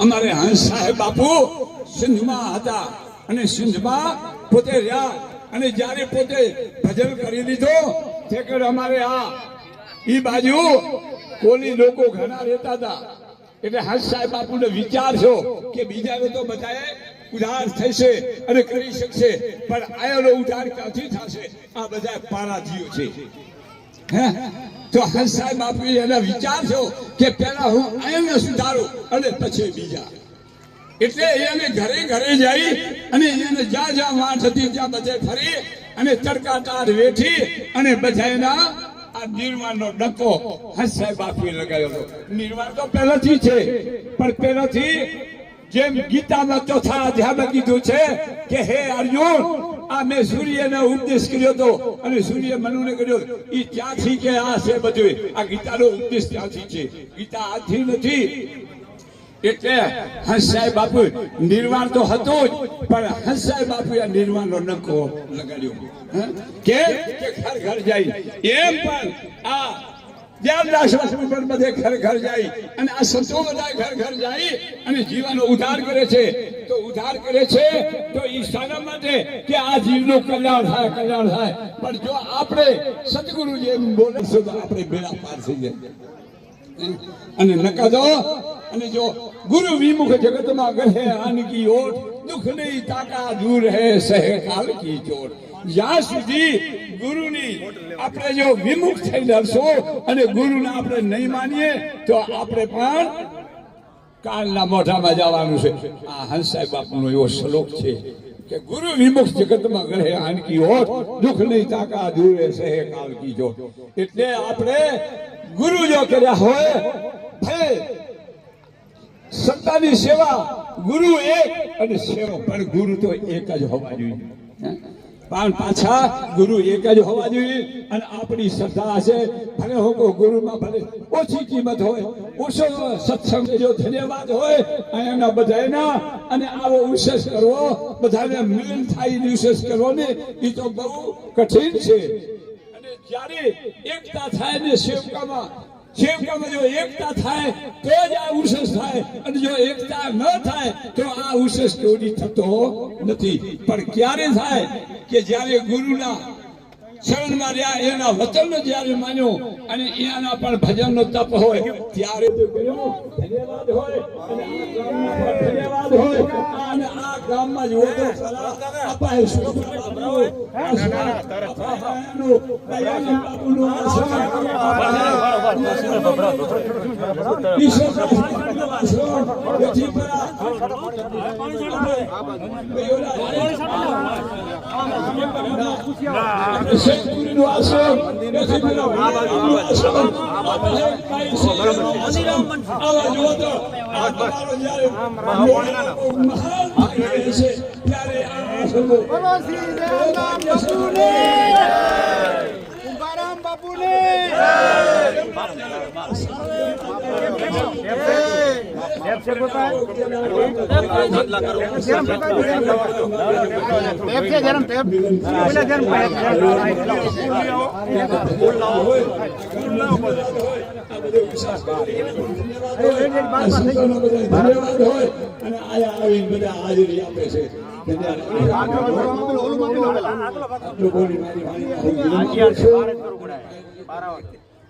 અમારે હંસ સાહેબ બાપુ સિંધમાં હતા અને સિંધમાં પોતે રહ્યા અને જ્યારે પોતે ભજન કરી લીધો, તે અમારે આ એ બાજુ કોલી લોકો ઘણા રહેતા હતા. એટલે હંસ સાહેબ બાપુને વિચાર છો કે બીજાને તો બધાએ ઉધાર થશે અને કરી શકશે, પણ આયોનો ઉધાર ક્યાંથી થશે? આ બધા પારાધીઓ છે. હે? તો હંસ સાહેબ બાપુ એને વિચાર છો કે પહેલા હું એને સુધારું અને પછી બીજા. એટલે એને ઘરે ઘરે જઈ અને એને જ્યાં જ્યાં વાંટ હતી ત્યાં બધે ફરી અને તડકાટાર વેઠી અને બધા એના આ નિર્માણનો ડકો હંસ સાહેબ આપી લગાવ્યો નિર્માણ તો પહેલાથી છે, પણ પહેલાથી જેમ ગીતામાં ચોથા અધ્યાયમાં કીધું છે કે, હે અર્જુન આ મેં સૂર્યને ઉપદેશ કર્યો હતો અને સૂર્ય મનુને કર્યો એ ત્યાંથી કે આ છે બધું? આ ગીતાનો ઉપદેશ ત્યાંથી છે. ગીતા આથી નથી. એટલે હંસ સાહેબ બાપુ નિર્વાણ તો હતો જ, પણ હંસ સાહેબ બાપુ આ નિર્વાણનો નકો લગાડ્યો. કે ઘર ઘર જાય. એમ પણ આ ઘર ઘર જાય અને આ સંતો બધા ઘર ઘર જાય અને જીવનનો ઉદ્ધાર કરે છે, તો ઉદ્ધાર કરે છે, તો જીવનું કલ્યાણ થાય કલ્યાણ થાય. પણ જો આપણે સદગુરુ જેમ બોલીશું તો આપણે બેડા પાર જાય. અને નકદો, અને જો ગુરુ વિમુખ જગતમાં ગહે આનકી ઓઠ દુઃખ નહીં તાકા દૂર હે સહે કાલ કી ચોટ જ્યાં સુધી ગુરુની આપણે જો વિમુખ થઈ ડરશું અને ગુરુને આપણે નહીં માનીએ, તો આપણે પણ કાલના મોઢામાં જવાનું છે. આ હંસ સાહેબ આપનો એવો શ્લોક છે કે ગુરુ વિમુખ જગતમાં ગ્રહે આનકી હોત દુઃખ નહીં તાકા દૂરે સહે કાલ કી જોત. એટલે આપણે ગુરુ જો કર્યા હોય સત્તાની સેવા ગુરુ એક અને સેવા પણ ગુરુ તો એક જ હોવા જોઈએ? પણ પાછા ગુરુ એક જ હોવા જોઈએ અને આપણી શ્રદ્ધા હશે ભલે હું ગુરુમાં ભલે ઓછી કિંમત હોય, ઓછો સત્સંગ જો ધન્યવાદ હોય અહીંયાના બધાના અને આવો વિશેષ કરવો, બધાને મિલન થાય વિશેષ કરવો ને એ તો બહુ કઠિન છે. અને જ્યારે એકતા થાય ને સેવકામાં અને જો એકતા પણ ક્યારે થાય કે જ્યારે ગુરુના શરણમાં રહ્યા, એના વચનનો જ્યારે માન્યો અને એના પણ ભજનનો તપ હોય, ત્યારે આ ગામમાં જ હોતો અપાય શેખપુરીનો આશ્રમ, એથી પેલા આશ્રમ, આવા જુઓ તો આ તમારો જ્યારે મહાન રહે છે, ત્યારે આ આશ્રમો બોલો શ્રી રામ બાપુને ઉભારામ બાપુને ધન્યવાદ હોય. અને આયા આવીને બધા હાજરી આપે છે. બોલી મારી છું.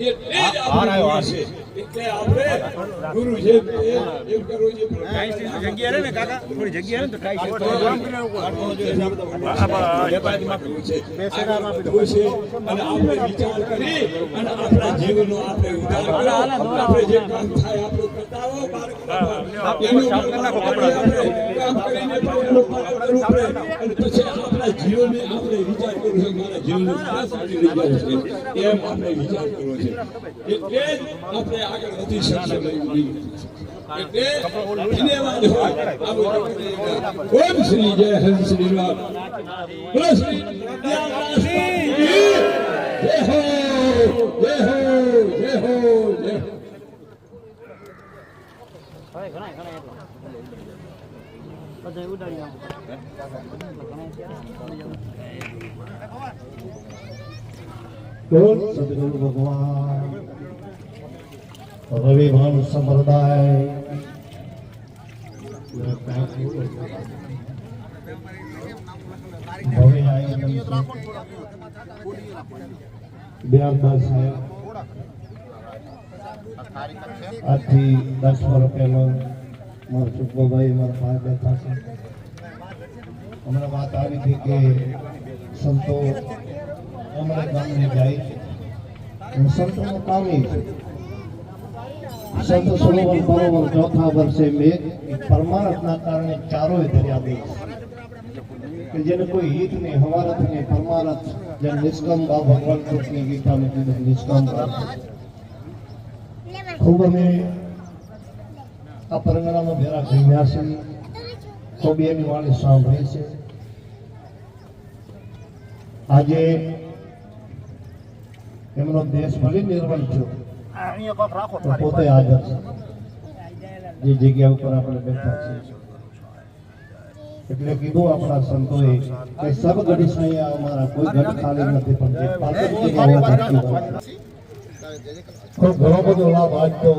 આપણું મૂડી છે. એટલે આપણે ગુરુ છે એમ કરવું છે. જગ્યા રે ને કાકા? થોડી જગ્યા રે તો છે. અને આપણે વિચાર કરી અને આપણા જીવનનો આપણે આપણે જે કામ થાય આપણું પછી જીવનને આપણે વિચાર કરવું છે મારે એમ આપણે વિચાર કરવો છે. એટલે આપણે આગળ વધી શકશે નહીં. એટલે ધન્યવાદ હોય આ બધું ઓમ શ્રી જય હરિ શ્રી રામ બોલો શ્રી રામદાસજી જય હો જય હો જય હો જય હો બોલ સદગુરુ ભગવાન રવિભાન સંપ્રદાય હવે આયોજન છે. બિહારદાસ સાહેબ આજથી દસ વર્ષ પહેલો મારા સુખભાઈ મારા ભાઈ બેઠા છે હમણાં વાત આવી હતી કે સંતો અમારા ગામને જાય છે અને સંતોનું કામ એ છે સંત સરોવર બરોબર ચોથા વર્ષે મેઘ પરમારથના કારણે ચારોય દરિયા દે કે જેને કોઈ હિત નહીં, હવારથ નહીં, પરમારથ જે નિષ્કામ બા ભગવાન કૃષ્ણ ગીતામાં કીધું નિષ્કામ ખૂબ અમે આ પરંગણામાં ભેરા ઘૂમ્યા છે બે એની વાણી સાંભળી છે. આજે એમનો દેશ ભલે નિર્બળ થયો પોતે હાજર છે. જે જગ્યા ઉપર આપણે બેઠા છીએ. એટલે કીધું આપણા સંતોએ કે સબ ગઢ સૈયા અમારા કોઈ ગઢ ખાલી નથી પણ જે. ખૂબ ઘણો બધો લાભ આજ તો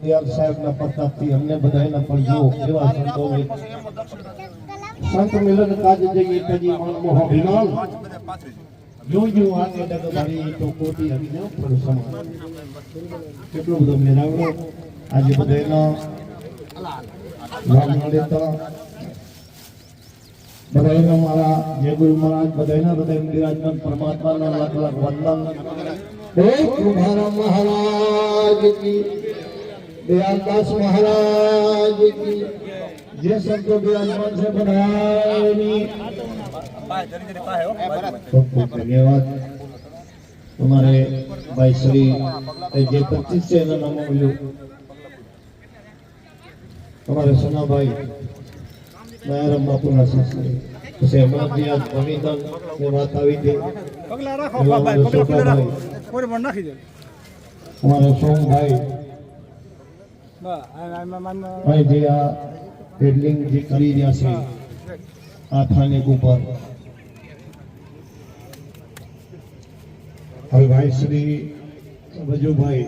દિયાલ સાહેબના પ્રતાપથી. અમને બધાને પણ જો એવા સંતોએ સંત મિલન કાજ જઈએ તજી મન મોહ વિનાલ જો જો આગે ડગ મારી તો કોટી હરી ન ફળ સમાન કેટલો બધો મેળાવડો આજે બધાનો લાભ મળે તો બધાનો મારા જય ગુરુ મહારાજ બધાના બધા બિરાજમાન પરમાત્માના લાખ લાખ વંદન હે કુમાર મહારાજ કી દયાલદાસ મહારાજ કી જે સંતો બિરાજમાન છે બધાની ખૂબ ખૂબ ધન્યવાદ. તમારે ભાઈ શ્રી જે પચીસ છે એના નામ મળ્યું તમારે સોનાભાઈ દયારામ બાપુના બાબા અમારે પગલા ખુલ્લા રાખો. સોમભાઈ. અમારે ભાઈ જે આ પેડલિંગ જે કરી રહ્યા છે આ સ્થાનિક ઉપર હવે ભાઈ શ્રી વજુભાઈ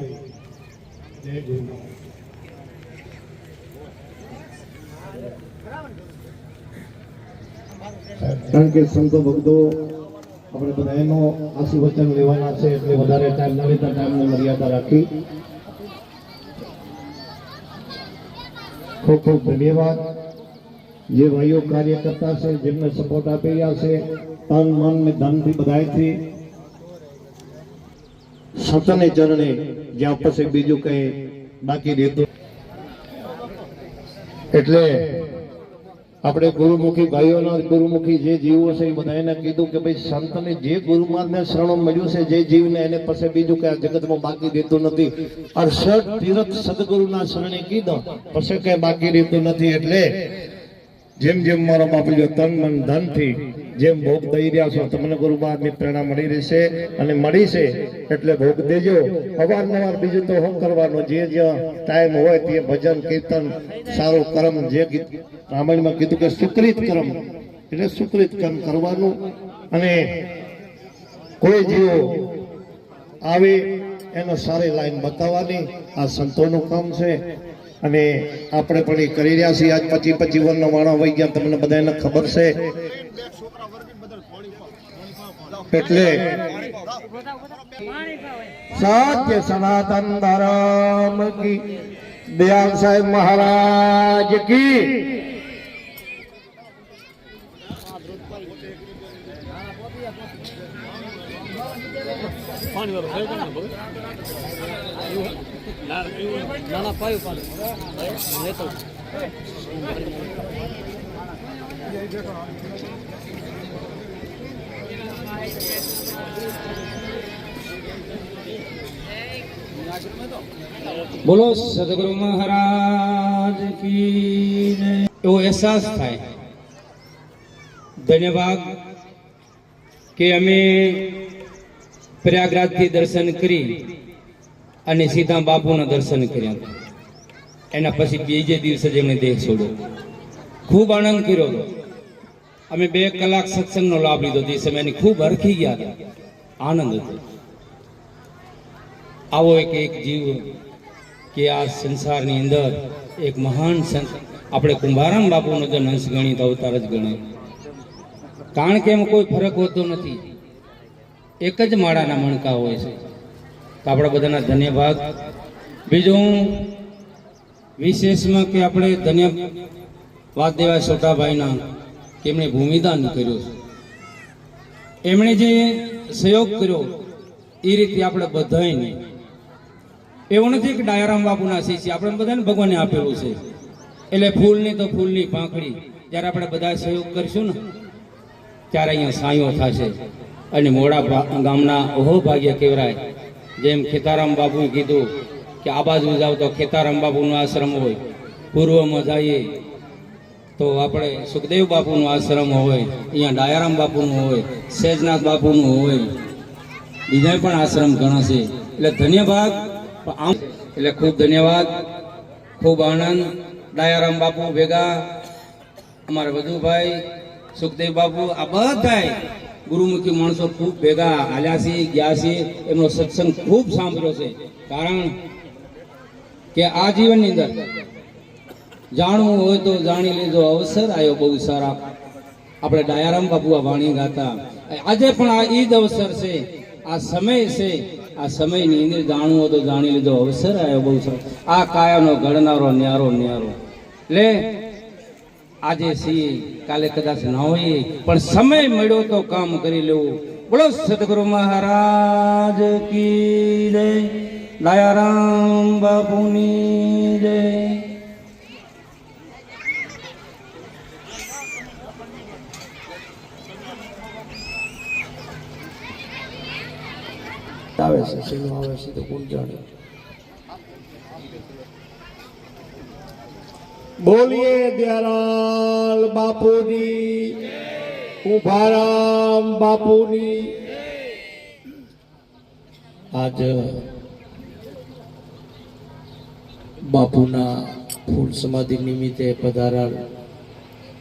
જય ગુરુ. કારણ કે સંતો ભક્તો આપણે બધા એનો આશીર્વચન લેવાના છે એટલે વધારે ટાઈમ ના લેતા ટાઈમની મર્યાદા રાખી. ખૂબ ખૂબ ધન્યવાદ. જે ભાઈઓ કાર્ય કરતા છે, જેમને સપોર્ટ આપી રહ્યા છે, તન, મન ને ધનથી બધાયથી સતને ચરણે જ્યાં પછી બીજું કઈ બાકી રહેતું એટલે આપણે ગુરુમુખી ભાઈઓના ગુરુમુખી જે જીવો છે એ બધાને કીધું કે ભાઈ સંતને જે ગુરુમાર્ગને શરણો મળ્યું છે જે જીવને એને પછી બીજું કઈ જગતમાં બાકી રહેતું નથી. અડસઠ તીરથ સદગુરુના શરણે કીધો, પછી કઈ બાકી રહેતું નથી. એટલે જેમ જેમ મારો બાપલીઓ તન મન ધનથી જેમ ભોગ દઈ રહ્યા છો, તમને ગુરુબાની પ્રેરણા મળી રહેશે અને મળી છે એટલે ભોગ દેજો. અવારનવાર બીજું તો શું કરવાનું, જે જ્યાં ટાઈમ હોય તે ભજન, કીર્તન, સારું કર્મ, જે ગીત, રામાયણમાં કીધું કે સુકૃત કર્મ, એટલે સુકૃત કર્મ કરવાનું. અને કોઈ જીવો આવે એનો સારી લાઈન બતાવવાની, આ સંતોનું કામ છે. અને આપણે પણ એ કરી રહ્યા છીએ. આજ પછી પછી વર્ષનો માણો વહી ગયા, તમને બધાને ખબર છે. એટલે સત્ય સનાતન ધર્મ કી દયાલ સાહેબ મહારાજ કી નાના પાયું પાણી લેતો બોલો સદગુરુ મહારાજ કી એવો અહેસાસ થાય. ધન્યવાદ કે અમે પ્રયાગરાજથી દર્શન કરી અને સીધા બાપુના દર્શન કર્યા. એના પછી બીજે દિવસે જ એમણે દેહ છોડ્યો. ખૂબ આનંદ કર્યો. હતો અમે બે કલાક સત્સંગનો લાભ લીધો. તે સમયની ખૂબ હરખી ગયા આનંદ હતો. આવો એક એક જીવ કે આ સંસારની અંદર એક મહાન સંત. આપણે કુંભારામ બાપુનો જન અંશ ગણી તો અવતાર જ ગણાય કારણ કે એમાં કોઈ ફરક હોતો નથી. એક જ માળાના મણકા હોય છે. તો આપણા બધાના ધન્યવાદ બીજું વિશેષમાં કે આપણે ધન્યવાદ દેવા છોટાભાઈના કે એમણે ભૂમિદાન કર્યું છે. એમણે જે સહયોગ કર્યો, એ રીતે આપણે બધાને એવું નથી કે ડાયારામ બાપુના શિષ્ય, આપણે બધાને ભગવાને આપેલું છે. એટલે ફૂલની તો ફૂલની પાંખડી, જ્યારે આપણે બધા સહયોગ કરીશું ને, ત્યારે અહીંયા સાયો થશે. અને મોડા ગામના ઓહો ભાગ્ય કેવરાય જેમ ખેતારામ બાપુએ કીધું કે આ બાજુ જાવ તો ખેતારામ બાપુનો આશ્રમ હોય. પૂર્વમાં જઈએ તો આપણે સુખદેવ બાપુનો આશ્રમ હોય, અહીંયા ડાયારામ બાપુનું હોય સહેજનાથ બાપુનું હોય બીજા પણ આશ્રમ ઘણા છે. એટલે ધન્યવાદ આમ એટલે ખૂબ ધન્યવાદ, ખૂબ આનંદ. ડાયારામ બાપુ ભેગા, અમારા વધુભાઈ સુખદેવ બાપુ, આ બધાય ગુરુમુખી માણસો ખૂબ ભેગા હાલ્યા છે, ગયા છે. એમનો સત્સંગ ખૂબ સાંભળ્યો છે. કારણ કે આ જીવનની અંદર જાણવું હોય તો જાણી લેજો. અવસર આવ્યો બહુ સારા. આપણે ડાયારામ બાપુ આ વાણી ગાતા. આજે પણ આ ઈદ અવસર છે. આ સમય છે. આ સમયની અંદર જાણવું હોય તો જાણી લીધો અવસર આવ્યો બહુ સારો. આ કાયાનો ઘડનારો ન્યારો ન્યારો. લે, આજે છીએ. કાલે કદાચ ન હોઈએ, પણ સમય મળ્યો તો કામ કરી લેવું. બોલો સદગુરુ મહારાજ કી જય. દયારામ બાપુની જય. છે શેનું આવે છે તો કોણ જાણે બોલીએ દયાલાલ બાપુની, ઉભારામ બાપુની. આજ બાપુના ફૂલ સમાધિ નિમિત્તે પધારાલ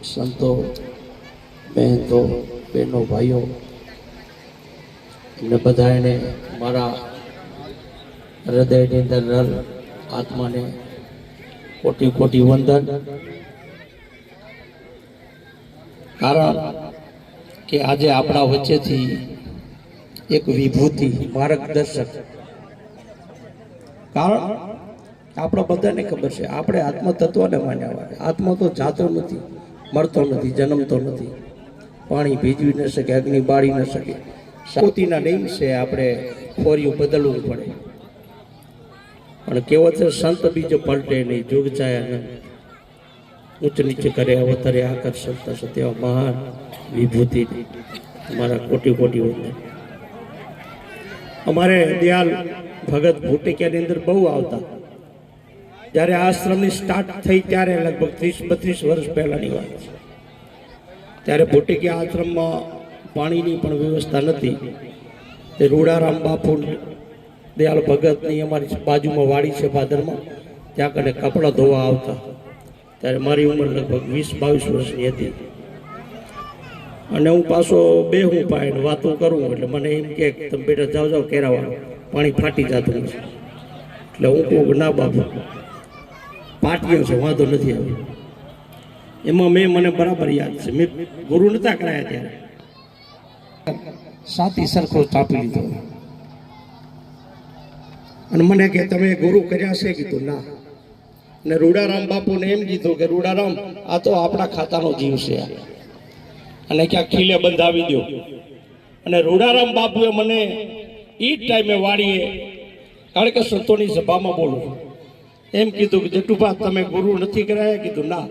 સંતો મહેંતો બહેનો, ભાઈઓ ને બધાને મારા હૃદયની અંદર રલ આત્માને કોટી કોટી વંદન. કારણ કે આજે આપણા વચ્ચેથી એક વિભૂતિ, માર્ગદર્શક. કારણ આપણા બધાને ખબર છે, આપણે આત્મતત્વને માન્યા હોય. આત્મા તો જાતો નથી મળતો નથી, જન્મતો નથી. પાણી ભીજવી ન શકે, અગ્નિ બાળી ન શકે. સાવતીના છે, આપણે ખોરિયું બદલવું પડે. પણ કેવો છે, સંત બીજો પલટે નહીં, જોગ નહીં ઊંચ નીચે કરે, અવતરે આકર્ષણ થશે તેવા મહાન વિભૂતિ મારા કોટી કોટી વંદન. અમારે દયાલ ભગત ભૂટિકિયાની અંદર બહુ આવતા. જ્યારે આશ્રમની સ્ટાર્ટ થઈ ત્યારે લગભગ ત્રીસ, બત્રીસ વર્ષ પહેલાની વાત છે. ત્યારે ભૂટિકિયા આશ્રમમાં પાણીની પણ વ્યવસ્થા નથી. તે રૂડારામ બાપુ દયાલ ભગતની અમારી બાજુમાં વાડી છે ભાદરમાં. ત્યાં કને કપડાં ધોવા આવતા. ત્યારે મારી ઉંમર લગભગ વીસ બાવીસ વર્ષની હતી. અને હું પાછો બે હું પાય વાતો કરું એટલે મને એમ કે તમે બેટા જાઓ જાઓ કેરાવાનું પાણી ફાટી જતું છે. એટલે હું કહું ના બાપુ પાટીઓ છે, વાંધો નથી આવ્યો. એમાં મેં, મને બરાબર યાદ છે. મેં ગુરુ નતા કરાયા ત્યારે. સાથી સરખો ચાપી લીધો. અને મને કે, તમે ગુરુ કર્યા છે? કીધું, ના. ને રૂડારામ બાપુને એમ કીધું કે, રૂડારામ, આ તો આપણા ખાતાનો જીવ છે અને ક્યાં ખીલે બંધાવી દો અને રૂડારામ બાપુએ મને એ જ ટાઈમે વાળીએ કારણ કે સંતોની સભામાં બોલું. એમ કીધું કે, જટુભા, તમે ગુરુ નથી કરાયા? કીધું, ના.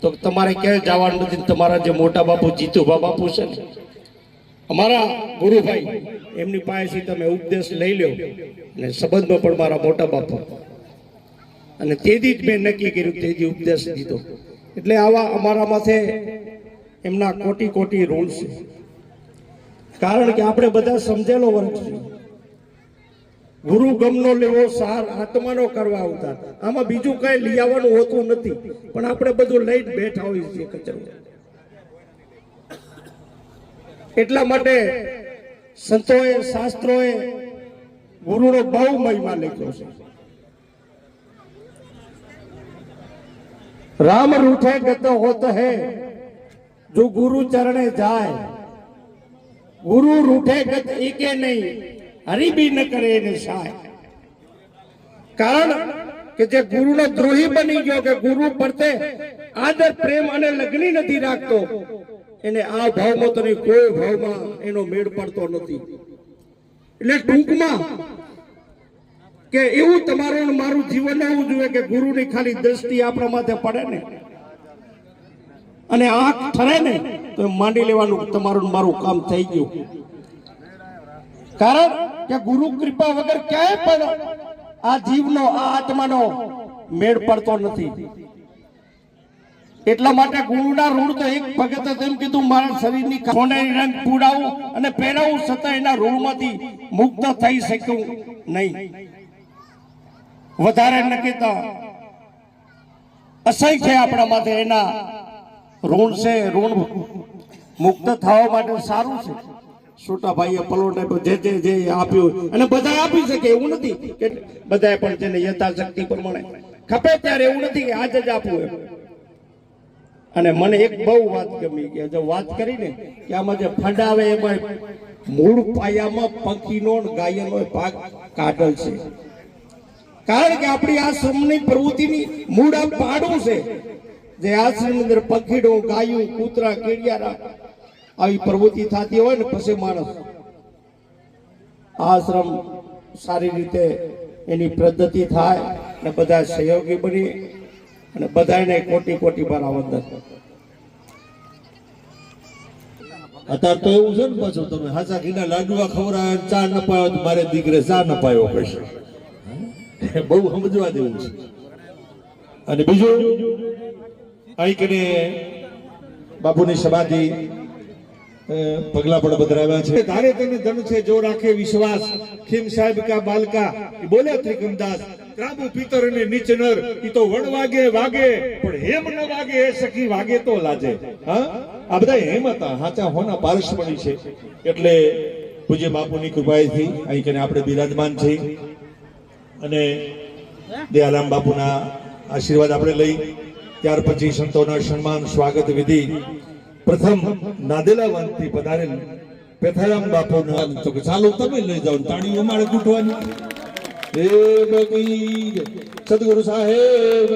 તો તમારે ક્યાંય જવાનું નથી તમારા જે મોટા બાપુ, જીતુભા બાપુ છે ને અમારા ગુરુભાઈ, એમની પાસેથી તમે ઉપદેશ લઈ લો અને સંબંધમાં પણ મારા મોટા બાપા. અને તેથી જ મેં નક્કી કર્યું તેથી ઉપદેશ દીધો. એટલે આવા અમારા માથે એમના કોટી કોટી રૂલ્સ છે. કારણ કે આપણે બધા સમજેલો વર્ગ છે. ગુરુ ગમનો લેવો, સાર આત્માનો કરવા અવતાર આમાં બીજું કઈ લઈ આવવાનું હોતું નથી. પણ આપણે બધું લઈને બેઠા હોઈએ છીએ કચરો એટલા માટે સંતોએ, શાસ્ત્રોએ ગુરુનો બહુ મહિમા લખ્યો છે. રામ રૂઠે ગત હોત હે, જો ગુરુ ચરણે જાય. ગુરુ રૂઠે ગત એકે નહીં હરીબી ન કરે એને સાય કારણ કે જે ગુરુનો દ્રોહી બની ગયો, કે ગુરુ પ્રત્યે આદર, પ્રેમ અને લગ્ની નથી રાખતો, એને આ ભાવમાં તો કોઈ ભાવમાં એનો મેળ પડતો નથી. એટલે ટૂંકમાં કે એવું તમારું મારું જીવન એવું જોઈએ કે ગુરુની ખાલી દ્રષ્ટિ આપણા માથે પડે ને. અને આંખ ઠરે ને, તો માંડી લેવાનું તમારું મારું કામ થઈ ગયું. કારણ કે ગુરુ કૃપા વગર ક્યાંય પણ આ જીવનો આ આત્માનો મેળ પડતો નથી. એટલા માટે ગુરુના ઋણ તો એક ભગત તેમ કીધું, મારા શરીરની સોનેરી રંગ પૂડાવું અને પહેરાવું છતાં એના ઋણમાંથી મુક્ત થઈ શક્યું નહીં. વધારે ન કહેતા છે આપણા માટે એના ઋણ છે, ઋણ મુક્ત થવા માટે સારું છે. છોટા ભાઈએ પલોટ આપ્યો જે જે જે આપ્યું અને બધા આપી શકે એવું નથી કે બધાએ પણ તેને યથાશક્તિ પ્રમાણે ખપે ત્યારે એવું નથી કે આજે જ આપવું એમ. અને મને એક બહુ વાત ગમી કે જો વાત કરીને કે આમાં જે ફંડાવે એમાં મૂળ પાયામાં પંખીનો ને ગાયનો ભાગ કાઢલ છે. કારણ કે આપણી આશ્રમની પ્રવૃત્તિની મૂળ આ પાડું છે. જે આશ્રમની અંદર પંખીડો, ગાયું, કૂતરા, કેડિયારા આવી પ્રવૃત્તિ થતી હોય ને પછી માણસ આશ્રમ સારી રીતે એની પદ્ધતિ થાય અને બધા સહયોગી બની અને બધાને કોટી કોટી મારા વંદન અત્યારે તો એવું છે ને પાછું તમે હાચા ઘીના લાડવા ખવડાવે ચા ન પાયો મારે દીકરે ચા ન પાયો કહેશે. બહુ સમજવા જેવું છે. અને બીજું, અહીં કને બાપુની સમાધિ પગલા પણ બદરાવ્યા છે. ધારે તને ધન છે, જો રાખે વિશ્વાસ. ખીમ સાહેબ કા બાલકા બોલ્યા ત્રિકમદાસ, ત્રાબુ પિતર ને નીચ નર તો વણ વાગે વાગે, પણ હેમ ન વાગે, એ સખી વાગે તો લાજે. હા? આ બધા હેમ હતા, હાચા હોના પારસમણી છે. એટલે પૂજ્ય બાપુની કૃપાએથી અહીં કને આપણે બિરાજમાન છે અને દયારામ બાપુના આશીર્વાદ આપણે લઈ, ત્યાર પછી સંતોના સન્માન, સ્વાગત વિધિ પ્રથમ નાદેલા વાનથી પધારેલ પેથારામ બાપુના તો કે ચાલો તમે લઈ જાઓ તાળીઓ મારે કૂટવાની એ બગી સદગુરુ સાહેબ.